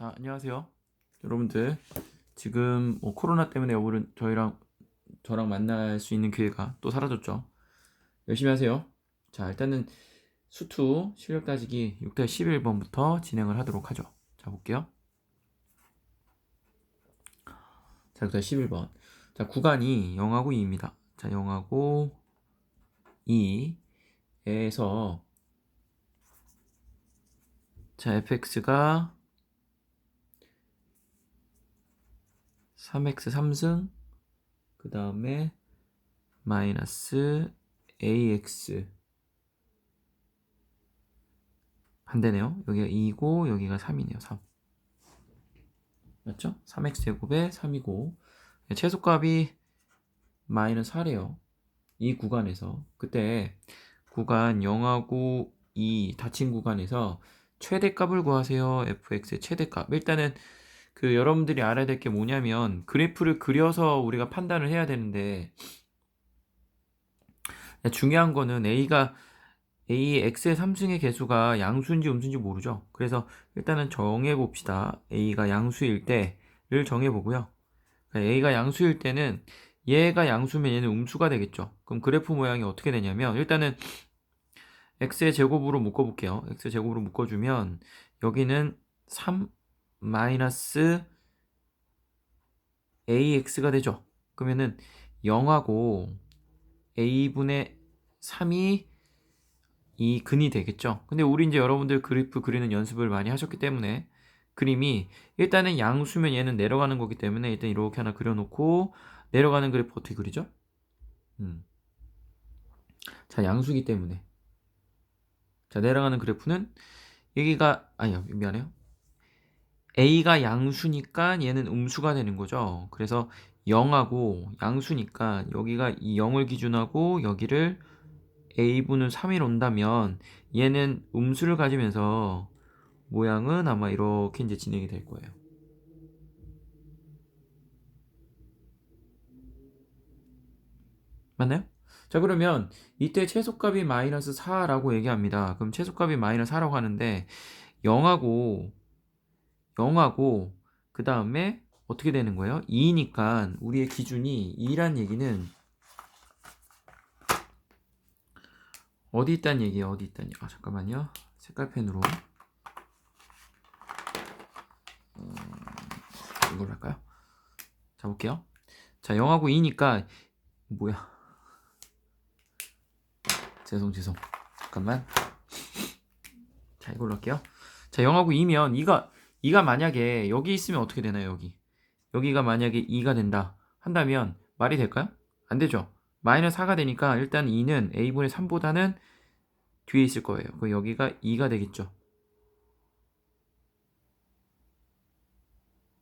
자, 안녕하세요. 여러분들, 지금 뭐 코로나 때문에 여러분 저희랑 저랑 만날 수 있는 기회가 또 사라졌죠. 열심히 하세요. 자, 일단은 수투 실력 따지기 6대 11번부터 진행을 하도록 하죠. 자, 볼게요. 자, 6대 11번. 자, 구간이 0하고 2입니다. 자, 0하고 2에서 자, fx가 3x 3승 그 다음에 마이너스 ax 반대네요. 여기가 2고 여기가 3이네요. 3 맞죠? 3x 제곱에 3이고 최소값이 마이너스 4래요. 이 구간에서 그때 구간 0하고 2 닫힌 구간에서 최대값을 구하세요. fx의 최대값. 일단은 그 여러분들이 알아야 될 게 뭐냐면 그래프를 그려서 우리가 판단을 해야 되는데 중요한 거는 a가 a x의 3승의 개수가 양수인지 음수인지 모르죠. 그래서 일단은 정해 봅시다. a가 양수일 때를 정해 보고요. a가 양수일 때는 얘가 양수면 얘는 음수가 되겠죠. 그럼 그래프 모양이 어떻게 되냐면 일단은 x의 제곱으로 묶어 볼게요. x의 제곱으로 묶어 주면 여기는 3 마이너스 ax가 되죠. 그러면은 0하고 a분의 3이 이 근이 되겠죠. 근데 우리 이제 여러분들 그래프 그리는 연습을 많이 하셨기 때문에 그림이 일단은 양수면 얘는 내려가는 거기 때문에 일단 이렇게 하나 그려놓고 내려가는 그래프 어떻게 그리죠? 음. 자 양수기 때문에 자 내려가는 그래프는 여기가 아니요 미안해요 a가 양수니까 얘는 음수가 되는 거죠. 그래서 0하고 양수니까 여기가 이 0을 기준하고 여기를 a분은 3일 온다면 얘는 음수를 가지면서 모양은 아마 이렇게 이제 진행이 될 거예요. 맞나요? 자 그러면 이때 최소값이 마이너스 4라고 얘기합니다. 그럼 최소값이 마이너스 4라고 하는데 0하고 0하고 그 다음에 어떻게 되는 거예요? 2니까 우리의 기준이 2란 얘기는 어디 있단 얘기예요? 어디 있단 얘기? 아 잠깐만요. 색깔펜으로 음, 이걸로 할까요? 자 볼게요. 자 0하고 2니까 뭐야? 죄송 죄송 잠깐만 자 이걸로 할게요. 자 0하고 2면 2가 2가 만약에 여기 있으면 어떻게 되나요, 여기? 여기가 만약에 2가 된다 한다면 말이 될까요? 안 되죠. 마이너스 4가 되니까 일단 2는 a분의 3보다는 뒤에 있을 거예요. 그럼 여기가 2가 되겠죠.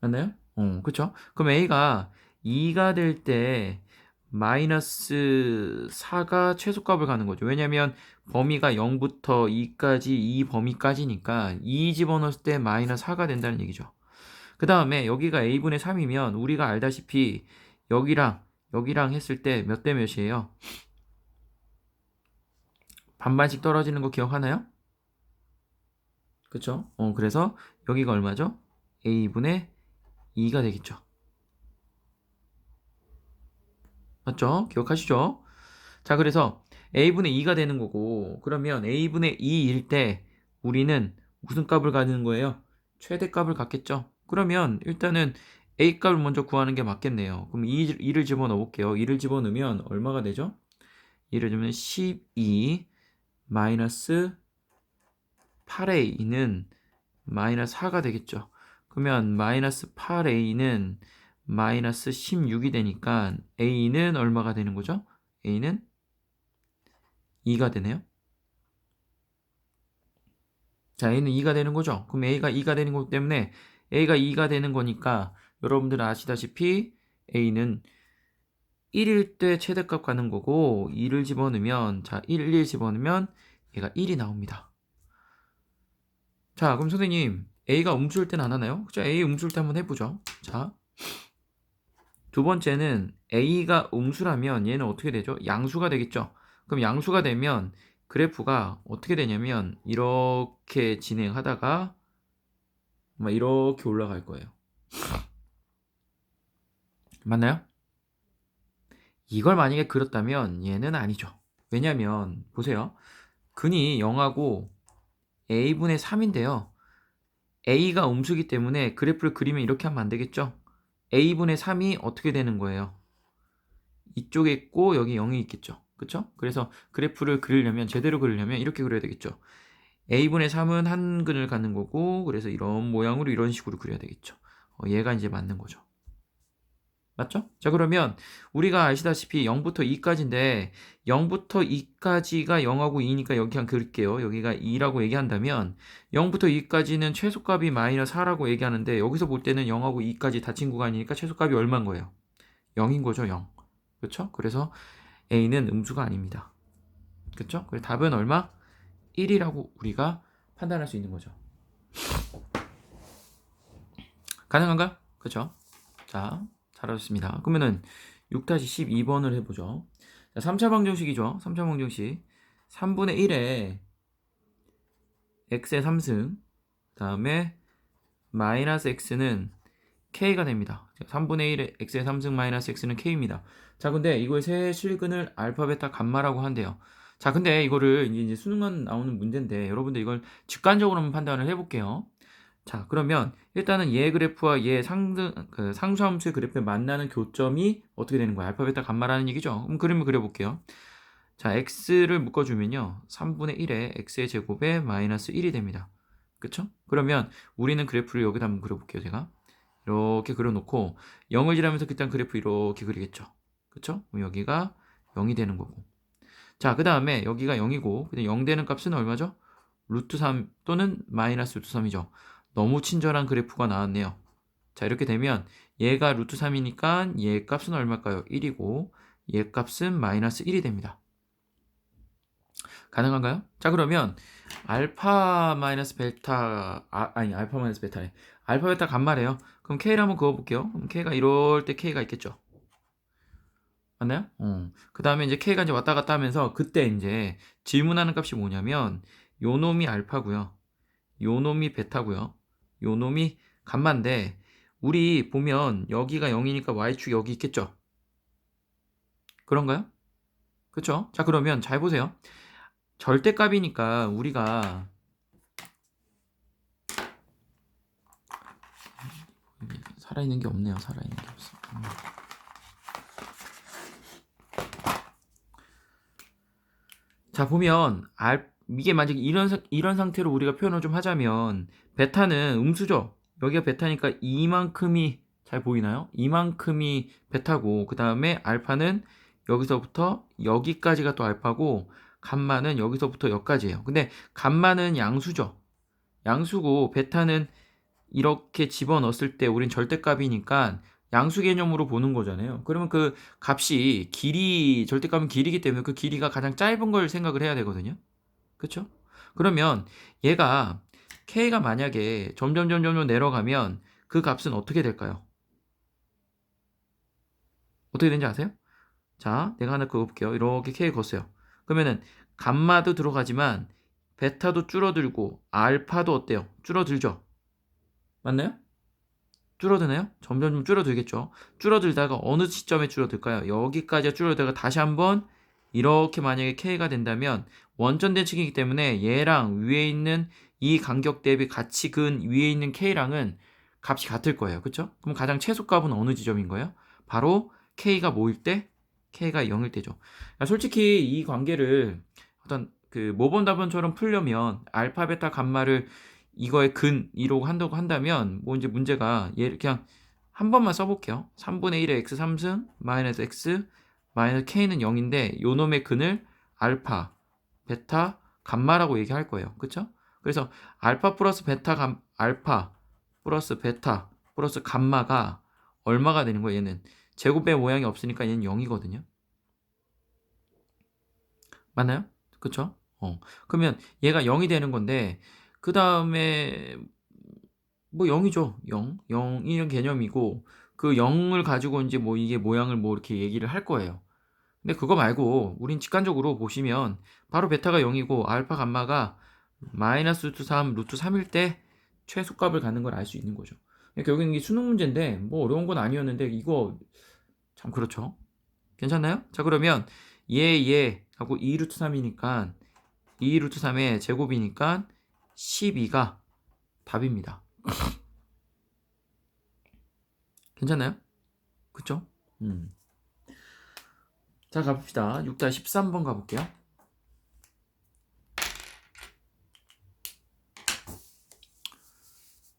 맞나요? 어, 그쵸? 그럼 a가 2가 될 때 마이너스 4가 최소값을 가는 거죠. 왜냐면 범위가 0부터 2까지 이 범위까지니까 2 집어넣을 때 마이너스 4가 된다는 얘기죠. 그 다음에 여기가 a분의 3이면 우리가 알다시피 여기랑 여기랑 했을 때 몇 대 몇이에요? 반반씩 떨어지는 거 기억하나요? 그쵸? 어, 그래서 여기가 얼마죠? a분의 2가 되겠죠. 맞죠? 기억하시죠? 자, 그래서 a분의 2가 되는 거고 그러면 a분의 2일 때 우리는 무슨 값을 가지는 거예요? 최대값을 갖겠죠. 그러면 일단은 a 값을 먼저 구하는 게 맞겠네요. 그럼 2, 2를 집어넣어 볼게요. 2를 집어넣으면 얼마가 되죠? 2를 주면 12 마이너스 8a는 마이너스 4가 되겠죠. 그러면 마이너스 8a는 마이너스 16이 되니까 a는 얼마가 되는 거죠? a는 2가 되네요. 자, a는 2가 되는 거죠. 그럼 a가 2가 되는 거기 때문에 a가 2가 되는 거니까 여러분들 아시다시피 a는 1일 때 최대값 가는 거고 2를 집어넣으면 자, 1, 1 집어넣으면 얘가 1이 나옵니다. 자, 그럼 선생님 a가 음수일 때는 안 하나요? 자, a 음수일 때 한번 해보죠. 자, 두 번째는 a가 음수라면 얘는 어떻게 되죠? 양수가 되겠죠. 그럼 양수가 되면 그래프가 어떻게 되냐면 이렇게 진행하다가 막 이렇게 올라갈 거예요. 맞나요? 이걸 만약에 그렸다면 얘는 아니죠. 왜냐면 보세요. 근이 0하고 a분의 3인데요. a가 음수기 때문에 그래프를 그리면 이렇게 하면 안 되겠죠? A분의 3이 어떻게 되는 거예요? 이쪽에 있고 여기 0이 있겠죠. 그쵸? 그래서 그래프를 그리려면 제대로 그리려면 이렇게 그려야 되겠죠. a분의 3은 한 근을 갖는 거고 그래서 이런 모양으로 이런 식으로 그려야 되겠죠. 어, 얘가 이제 맞는 거죠. 맞죠? 자 그러면 우리가 아시다시피 0부터 2까지인데 0부터 2까지가 0하고 2니까 여기 그냥 그릴게요. 여기가 2라고 얘기한다면 0부터 2까지는 최소값이 마이너스 4라고 얘기하는데 여기서 볼 때는 0하고 2까지 닫힌 구간이니까 최소값이 얼마인 거예요? 0인 거죠 0. 그렇죠? 그래서 A는 음수가 아닙니다. 그렇죠? 그래서 답은 얼마? 1이라고 우리가 판단할 수 있는 거죠. 가능한가요? 그렇죠? 자, 잘하셨습니다. 그러면은 6-12번을 해보죠. 자, 3차 방정식이죠. 3차 방정식. 3분의 1에 x의 3승, 그 다음에 마이너스 x는 k가 됩니다. 3분의 1에 x의 3승 마이너스 x는 k입니다. 자, 근데 이거의 세 실근을 알파, 베타, 감마라고 한대요. 자, 근데 이거를 이제 수능만 나오는 문제인데 여러분들 이걸 직관적으로 한번 판단을 해볼게요. 자, 그러면 일단은 얘 그래프와 얘 상등 그 상수함수의 그래프에 만나는 교점이 어떻게 되는 거야? 알파, 베타, 감마라는 얘기죠. 그럼 그림을 그려볼게요. 자, x를 묶어주면요. 3분의 1에 x의 제곱에 마이너스 1이 됩니다. 그쵸? 그러면 우리는 그래프를 여기다 한번 그려볼게요. 제가 이렇게 그려놓고 0을 지나면서 일단 그래프 이렇게 그리겠죠. 그쵸? 그럼 여기가 0이 되는 거고. 자, 그 다음에 여기가 0이고, 근데 0 되는 값은 얼마죠? 루트 3 또는 마이너스 루트 3이죠. 너무 친절한 그래프가 나왔네요. 자, 이렇게 되면 얘가 루트 3이니까 얘 값은 얼마일까요? 1이고, 얘 값은 마이너스 1이 됩니다. 가능한가요? 자, 그러면 알파 마이너스 베타, 아, 아니, 알파 마이너스 베타래. 알파 베타 간말이에요. 그럼 K를 한번 그어볼게요. 그럼 K가 이럴 때 K가 있겠죠. 맞나요? 어. 그 다음에 이제 K가 이제 왔다 갔다 하면서 그때 이제 질문하는 값이 뭐냐면 요 놈이 알파고요. 요 놈이 베타고요. 요 놈이 감마인데 우리 보면 여기가 0이니까 y축 여기 있겠죠. 그런가요? 그렇죠? 자 그러면 잘 보세요. 절대값이니까 우리가 살아있는 게 없네요. 살아있는 게 없어. 음. 자 보면 알 이게 만약에 이런 사- 이런 상태로 우리가 표현을 좀 하자면 베타는 음수죠. 여기가 베타니까 이만큼이 잘 보이나요? 이만큼이 베타고 그 다음에 알파는 여기서부터 여기까지가 또 알파고 감마는 여기서부터 여기까지예요. 근데 감마는 양수죠. 양수고 베타는 이렇게 집어넣었을 때 우린 절대값이니까 양수 개념으로 보는 거잖아요. 그러면 그 값이 길이 절대값은 길이기 때문에 그 길이가 가장 짧은 걸 생각을 해야 되거든요. 그렇죠? 그러면 얘가 k가 만약에 점점 점점 내려가면 그 값은 어떻게 될까요? 어떻게 되는지 아세요? 자, 내가 하나 그어볼게요. 이렇게 k 걷어요. 그러면은 감마도 들어가지만 베타도 줄어들고 알파도 어때요? 줄어들죠? 맞나요? 줄어드나요? 점점 좀 줄어들겠죠. 줄어들다가 어느 시점에 줄어들까요? 여기까지 줄어들다가 다시 한번 이렇게 만약에 k가 된다면 원점 대칭이기 때문에 얘랑 위에 있는 이 간격 대비 같이 근 위에 있는 k랑은 값이 같을 거예요. 그렇죠? 그럼 가장 최소값은 어느 지점인 거예요? 바로 k가 뭐일 때? k가 0일 때죠. 그러니까 솔직히 이 관계를 어떤 그 모범 답변처럼 풀려면 알파 베타 감마를 이거의 근 2로 한다고 한다면 뭐 이제 문제가 얘 그냥 한 번만 써볼게요. 3분의 1의 x 3승 마이너스 x 마이너스 k는 0인데 요 놈의 근을 알파, 베타, 감마라고 얘기할 거예요. 그쵸? 그래서 알파 플러스 베타 감 알파 플러스 베타 플러스 감마가 얼마가 되는 거예요? 얘는 제곱의 모양이 없으니까 얘는 0이거든요. 맞나요? 그쵸? 어. 그러면 얘가 0이 되는 건데 그 다음에 뭐 0이죠. 0. 0 이런 개념이고 그 0을 가지고 이제 뭐 이게 모양을 뭐 이렇게 얘기를 할 거예요. 근데 그거 말고 우린 직관적으로 보시면 바로 베타가 0이고 알파 감마가 마이너스 루트 3 루트 3일 때 최소값을 갖는 걸 알 수 있는 거죠. 여기는 이게 수능 문제인데 뭐 어려운 건 아니었는데 이거 참 그렇죠. 괜찮나요? 자 그러면 얘얘 하고 2 루트 3이니까 2 루트 3의 제곱이니까 12가 답입니다. 괜찮나요? 그쵸? 음. 자 가봅시다. 6-13번 가볼게요.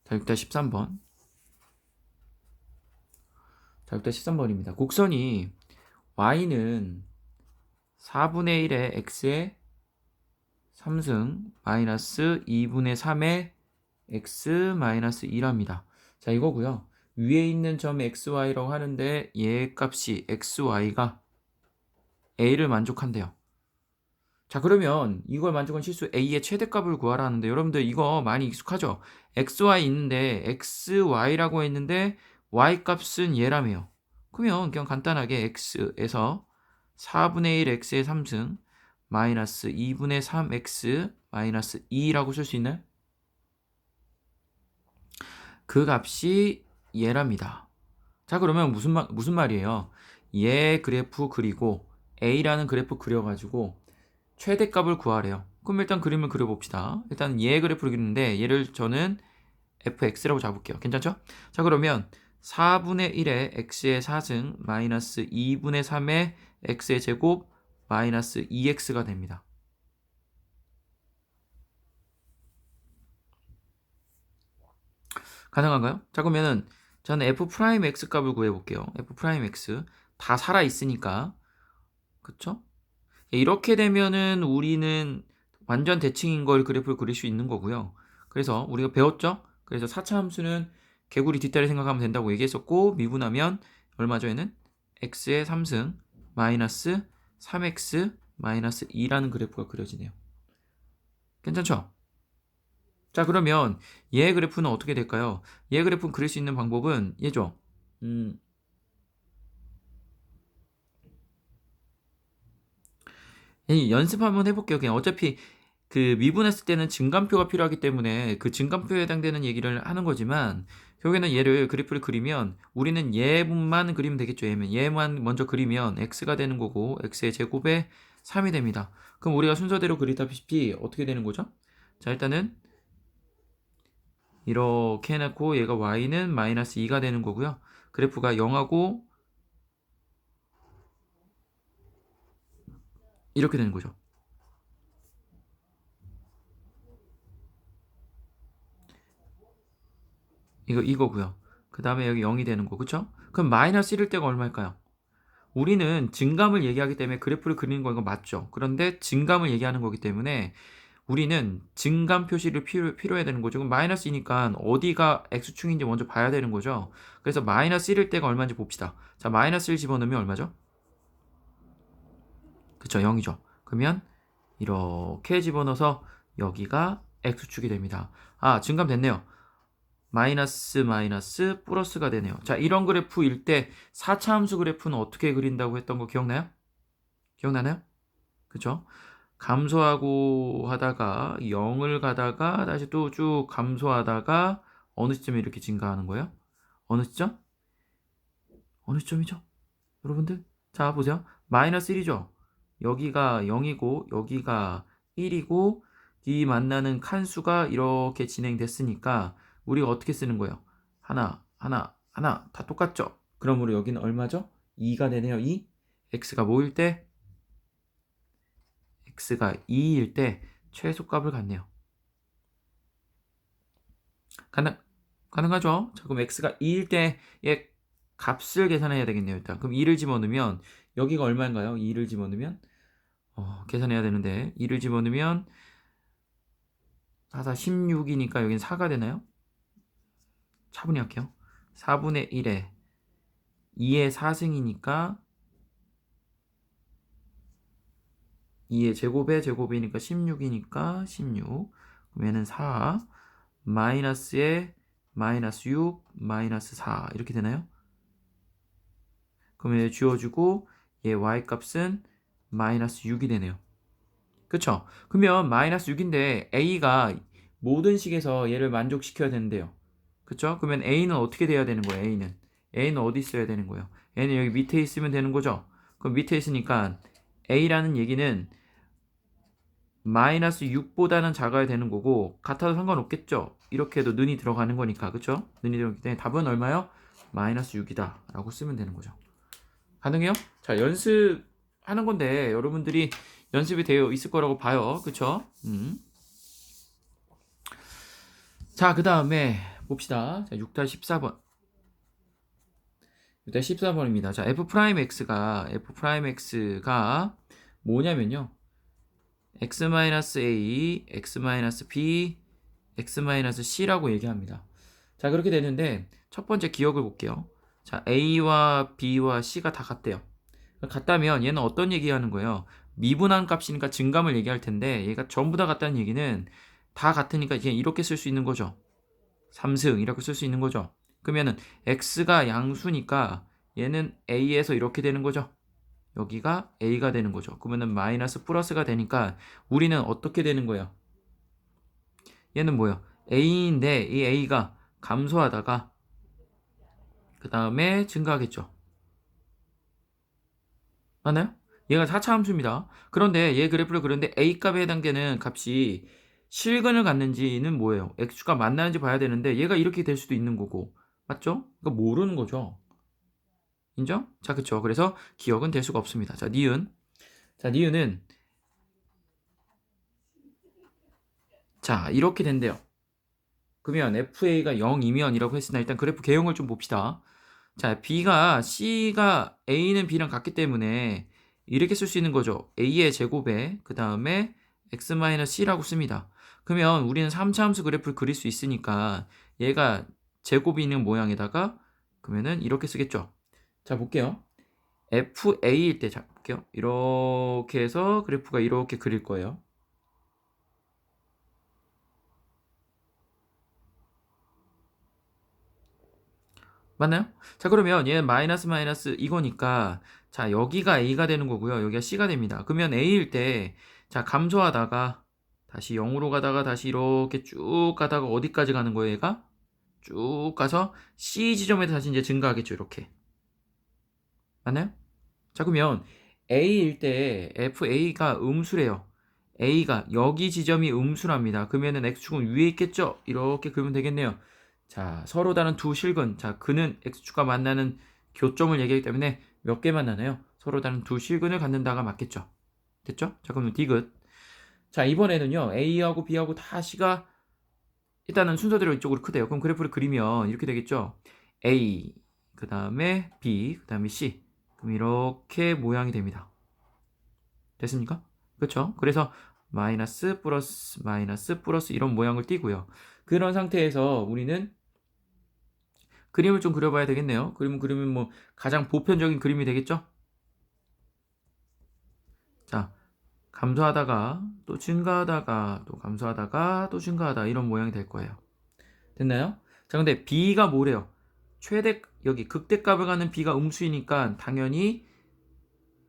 자 6-13번 자 6-13번입니다. 곡선이 y는 4분의 1의 x의 3승 마이너스 2분의 3의 x 마이너스 2랍니다. 자 이거고요. 위에 있는 점 xy라고 하는데 얘 값이 xy가 a를 만족한대요. 자 그러면 이걸 만족한 실수 a의 최대값을 구하라 하는데 여러분들 이거 많이 익숙하죠? xy 있는데 xy라고 했는데 y 값은 얘라며요. 그러면 그냥 간단하게 x에서 4분의 1 x의 3승 마이너스 2분의 3x 마이너스 2라고 쓸 수 있나요? 그 값이 얘랍니다. 자 그러면 무슨 말 무슨 말이에요? 얘 그래프 그리고 a라는 그래프 그려가지고 최대값을 구하래요. 그럼 일단 그림을 그려봅시다. 일단 얘 그래프를 그리는데 얘를 저는 fx라고 잡을게요. 괜찮죠? 자 그러면 4분의 1의 x의 4승 마이너스 2분의 3의 x의 제곱 마이너스 2x가 됩니다. 가능한가요? 자 그러면은 저는 f 프라임 x 값을 구해 볼게요. f 프라임 x 다 살아 있으니까 그쵸? 이렇게 되면은 우리는 완전 대칭인 걸 그래프를 그릴 수 있는 거고요. 그래서 우리가 배웠죠? 그래서 4차 함수는 개구리 뒷다리 생각하면 된다고 얘기했었고 미분하면 얼마죠 얘는? x의 3승 마이너스 3x 마이너스 2라는 그래프가 그려지네요. 괜찮죠? 자 그러면 얘 그래프는 어떻게 될까요? 얘 그래프 그릴 수 있는 방법은 얘죠. 음, 연습 한번 해볼게요. 그냥 어차피 그 미분했을 때는 증감표가 필요하기 때문에 그 증감표에 해당되는 얘기를 하는 거지만 결국에는 얘를 그래프를 그리면 우리는 얘만 그리면 되겠죠. 얘면 얘만 먼저 그리면 x가 되는 거고 x의 제곱에 3이 됩니다. 그럼 우리가 순서대로 그리다시피 어떻게 되는 거죠? 자 일단은 이렇게 해놓고 얘가 y는 마이너스 2가 되는 거고요. 그래프가 0하고 이렇게 되는 거죠. 이거 이거고요. 그 다음에 여기 0이 되는 거 그쵸? 그럼 마이너스 1일 때가 얼마일까요? 우리는 증감을 얘기하기 때문에 그래프를 그리는 거 이거 맞죠? 그런데 증감을 얘기하는 거기 때문에 우리는 증감 표시를 필요, 필요해야 되는 거죠. 그럼 마이너스이니까 어디가 x축인지 먼저 봐야 되는 거죠. 그래서 마이너스 1일 때가 얼마인지 봅시다. 자, 마이너스 1 집어넣으면 얼마죠? 그쵸, 0이죠. 그러면 이렇게 집어넣어서 여기가 x축이 됩니다. 아, 증감 됐네요. 마이너스 마이너스 플러스가 되네요. 자, 이런 그래프일 때 4차 함수 그래프는 어떻게 그린다고 했던 거 기억나요? 기억나나요? 그쵸? 감소하고 하다가 0을 가다가 다시 또 쭉 감소하다가 어느 시점에 이렇게 증가하는 거예요? 어느 시점? 어느 시점이죠? 여러분들? 자, 보세요. 마이너스 1이죠? 여기가 0이고 여기가 1이고 이 만나는 칸수가 이렇게 진행됐으니까 우리가 어떻게 쓰는 거예요? 하나, 하나, 하나 다 똑같죠? 그러므로 여기는 얼마죠? 2가 되네요. 2. x가 뭐일 때? x가 2일 때 최소값을 갖네요. 가능, 가능하죠? 자, 그럼 x가 2일 때의 값을 계산해야 되겠네요. 일단. 그럼 2를 집어넣으면 여기가 얼마인가요? 2를 집어넣으면 어, 계산해야 되는데 2를 집어넣으면 4, 4, 16이니까 여기는 4가 되나요? 차분히 할게요. 4분의 1에 2의 4승이니까 2의 제곱의 제곱이니까 16이니까 16 그러면은 4 마이너스에 마이너스 6 마이너스 4 이렇게 되나요? 그러면 지워주고 얘 y 값은 마이너스 6이 되네요. 그쵸? 그러면 마이너스 6인데 a가 모든 식에서 얘를 만족시켜야 되는데요. 그쵸? 그러면 A는 어떻게 돼야 되는 거예요? A는 A는 어디 있어야 되는 거예요? A는 여기 밑에 있으면 되는 거죠. 그럼 밑에 있으니까 A라는 얘기는 마이너스 6보다는 작아야 되는 거고 같아도 상관없겠죠. 이렇게 해도 는이 들어가는 거니까 그쵸? 는이 들어가기 때문에 답은 얼마요? 마이너스 6이다 라고 쓰면 되는 거죠. 가능해요? 자 연습하는 건데 여러분들이 연습이 되어 있을 거라고 봐요. 그쵸? 음. 자, 그 다음에 봅시다. 자, 6-14번. 6-14번입니다. 자, f 프라임 x가 f 프라임 x가 뭐냐면요. x-a, x-b, x-c라고 얘기합니다. 자, 그렇게 되는데 첫 번째 기억을 볼게요. 자, a와 b와 c가 다 같대요. 같다면 얘는 어떤 얘기하는 거예요? 미분한 값이니까 증감을 얘기할 텐데 얘가 전부 다 같다는 얘기는 다 같으니까 이제 이렇게 쓸 수 있는 거죠. 3승 이렇게 쓸 수 있는 거죠. 그러면은 x가 양수니까 얘는 a에서 이렇게 되는 거죠. 여기가 a가 되는 거죠. 그러면은 마이너스 플러스가 되니까 우리는 어떻게 되는 거예요? 얘는 뭐예요? a인데 이 a가 감소하다가 그 다음에 증가하겠죠. 맞나요? 얘가 4차 함수입니다. 그런데 얘 그래프를 그렸는데 a 값에 해당되는 값이 실근을 갖는지는 뭐예요? x가 만나는지 봐야 되는데 얘가 이렇게 될 수도 있는 거고 맞죠? 그러니까 모르는 거죠. 인정? 자 그쵸 그래서 기억은 될 수가 없습니다. 자 니은 자 니은은 자 이렇게 된대요. 그러면 FA가 0이면 이라고 했으나 일단 그래프 개형을 좀 봅시다. 자 B가 C가 A는 B랑 같기 때문에 이렇게 쓸 수 있는 거죠. A의 제곱에 그 다음에 X-C라고 씁니다. 그러면 우리는 3차 함수 그래프를 그릴 수 있으니까 얘가 제곱이 있는 모양에다가 그러면은 이렇게 쓰겠죠. 자 볼게요. FA일 때 자 볼게요. 이렇게 해서 그래프가 이렇게 그릴 거예요. 맞나요? 자 그러면 얘는 마이너스 마이너스 이거니까 자 여기가 A가 되는 거고요. 여기가 C가 됩니다. 그러면 A일 때 자 감소하다가 다시 0으로 가다가 다시 이렇게 쭉 가다가 어디까지 가는 거예요 얘가? 쭉 가서 C 지점에 다시 이제 증가하겠죠 이렇게 맞나요? 자 그러면 A일 때 FA가 음수래요 A가 여기 지점이 음수랍니다 그러면은 X축은 위에 있겠죠? 이렇게 그리면 되겠네요 자 서로 다른 두 실근. 자 그는 X축과 만나는 교점을 얘기하기 때문에 몇 개 만나나요? 서로 다른 두 실근을 갖는다가 맞겠죠. 됐죠? 자 그러면 디귿. 자 이번에는요 A하고 B하고 다 C가 일단은 순서대로 이쪽으로 크대요. 그럼 그래프를 그리면 이렇게 되겠죠? A 그 다음에 B 그 다음에 C. 그럼 이렇게 모양이 됩니다. 됐습니까? 그렇죠 그래서 마이너스 플러스 마이너스 플러스 이런 모양을 띄고요. 그런 상태에서 우리는 그림을 좀 그려봐야 되겠네요 그림을 그리면 뭐 가장 보편적인 그림이 되겠죠 자 감소하다가 또 증가하다가 또 감소하다가 또 증가하다 이런 모양이 될 거예요. 됐나요? 자 근데 b가 뭐래요? 최대 여기 극대값을 갖는 b가 음수이니까 당연히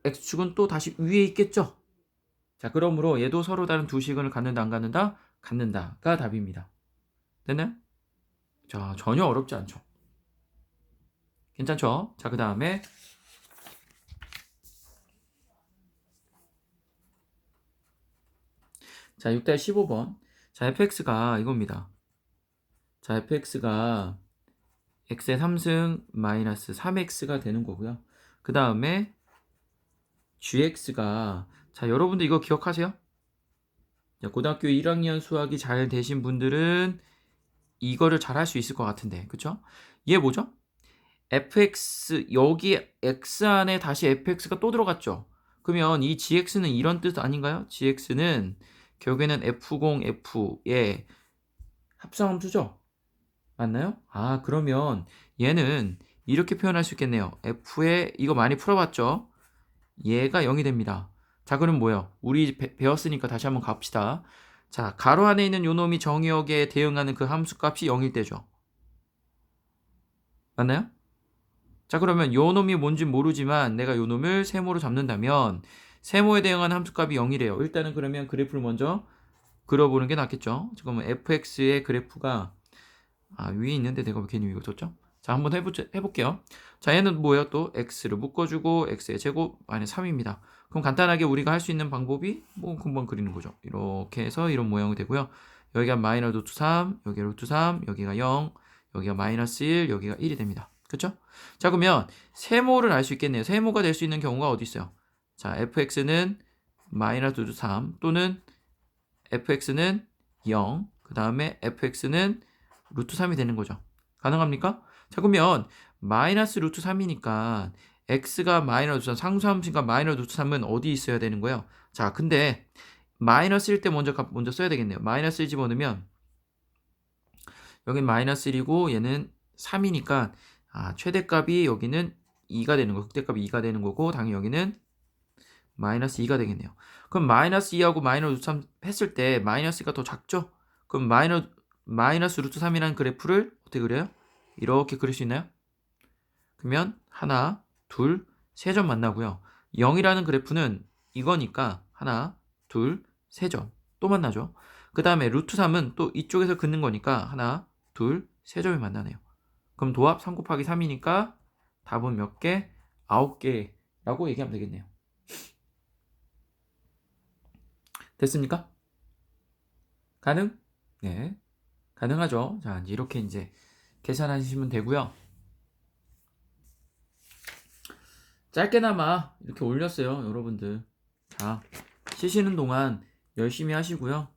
x축은 또 다시 위에 있겠죠. 자 그러므로 얘도 서로 다른 두 시근을 갖는다 안 갖는다? 갖는다가 답입니다. 됐나요? 자 전혀 어렵지 않죠. 괜찮죠? 자 그 다음에 자, 6-15번. 자, fx가 이겁니다. 자, fx가 x의 3승 마이너스 3x가 되는 거고요. 그 다음에 gx가 자, 여러분들 이거 기억하세요? 자, 고등학교 1학년 수학이 잘 되신 분들은 이거를 잘 할 수 있을 것 같은데. 그쵸? 얘 뭐죠? Fx 여기 x 안에 다시 fx가 또 들어갔죠. 그러면 이 gx는 이런 뜻 아닌가요? gx는 결국에는 F0, F의 합성함수죠? 맞나요? 아, 그러면 얘는 이렇게 표현할 수 있겠네요. F에 이거 많이 풀어봤죠? 얘가 0이 됩니다. 자, 그럼 뭐예요? 우리 배, 배웠으니까 다시 한번 갑시다. 자, 가로 안에 있는 요 놈이 정의역에 대응하는 그 함수 값이 0일 때죠. 맞나요? 자, 그러면 요 놈이 뭔지 모르지만 내가 요 놈을 세모로 잡는다면 세모에 대응하는 함수값이 0이래요. 일단은 그러면 그래프를 먼저 그려보는 게 낫겠죠. 지금 fx의 그래프가 아, 위에 있는데 내가 왜 괜히 이거 줬죠? 자, 한번 해보, 해볼게요. 자, 얘는 뭐예요? 또 x를 묶어주고 x의 제곱 마이너스 3입니다. 그럼 간단하게 우리가 할 수 있는 방법이 뭐 금방 그리는 거죠. 이렇게 해서 이런 모양이 되고요. 여기가 마이너스 루트 3, 여기가 루트 3, 여기가 0, 여기가 마이너스 1, 여기가 1이 됩니다. 그렇죠? 자, 그러면 세모를 알 수 있겠네요. 세모가 될 수 있는 경우가 어디 있어요? 자, fx는 마이너스 루트 3 또는 fx는 0, 그 다음에 fx는 루트 3이 되는 거죠. 가능합니까? 자, 그러면 마이너스 루트 3이니까 x가 마이너스 루트 3, 상수함수니까 마이너스 루트 3은 어디 있어야 되는 거예요? 자, 근데 마이너스일 때 먼저 값 먼저 써야 되겠네요. 마이너스 1 집어넣으면 여긴 마이너스 1이고 얘는 3이니까 아, 최대값이 여기는 2가 되는 거, 극대값이 2가 되는 거고 당연히 여기는 마이너스 2가 되겠네요. 그럼 마이너스 2하고 마이너스 루트 3 했을 때 마이너스가 더 작죠? 그럼 마이너, 마이너스 루트 3이라는 그래프를 어떻게 그려요? 이렇게 그릴 수 있나요? 그러면 하나, 둘, 세 점 만나고요. 0이라는 그래프는 이거니까 하나, 둘, 세 점 또 만나죠. 그 다음에 루트 3은 또 이쪽에서 긋는 거니까 하나, 둘, 세 점이 만나네요. 그럼 도합 3 곱하기 3이니까 답은 몇 개? 9개라고 얘기하면 되겠네요. 됐습니까? 가능? 네. 가능하죠. 자, 이렇게 이제 계산하시면 되고요. 짧게나마 이렇게 올렸어요, 여러분들. 자, 쉬시는 동안 열심히 하시고요.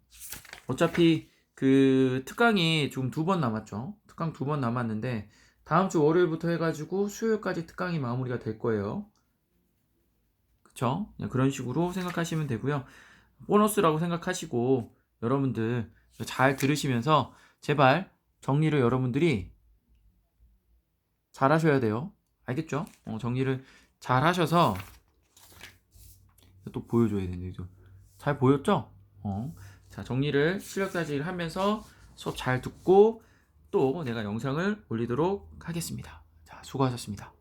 어차피 그 특강이 지금 두 번 남았죠. 특강 두 번 남았는데 다음 주 월요일부터 해가지고 수요일까지 특강이 마무리가 될 거예요. 그쵸? 그런 식으로 생각하시면 되고요. 보너스라고 생각하시고 여러분들 잘 들으시면서 제발 정리를 여러분들이 잘 하셔야 돼요. 알겠죠? 어, 정리를 잘 하셔서 또 보여줘야 되는데 좀. 잘 보였죠? 어. 자 정리를 실력 따지기를 하면서 수업 잘 듣고 또 내가 영상을 올리도록 하겠습니다. 자 수고하셨습니다.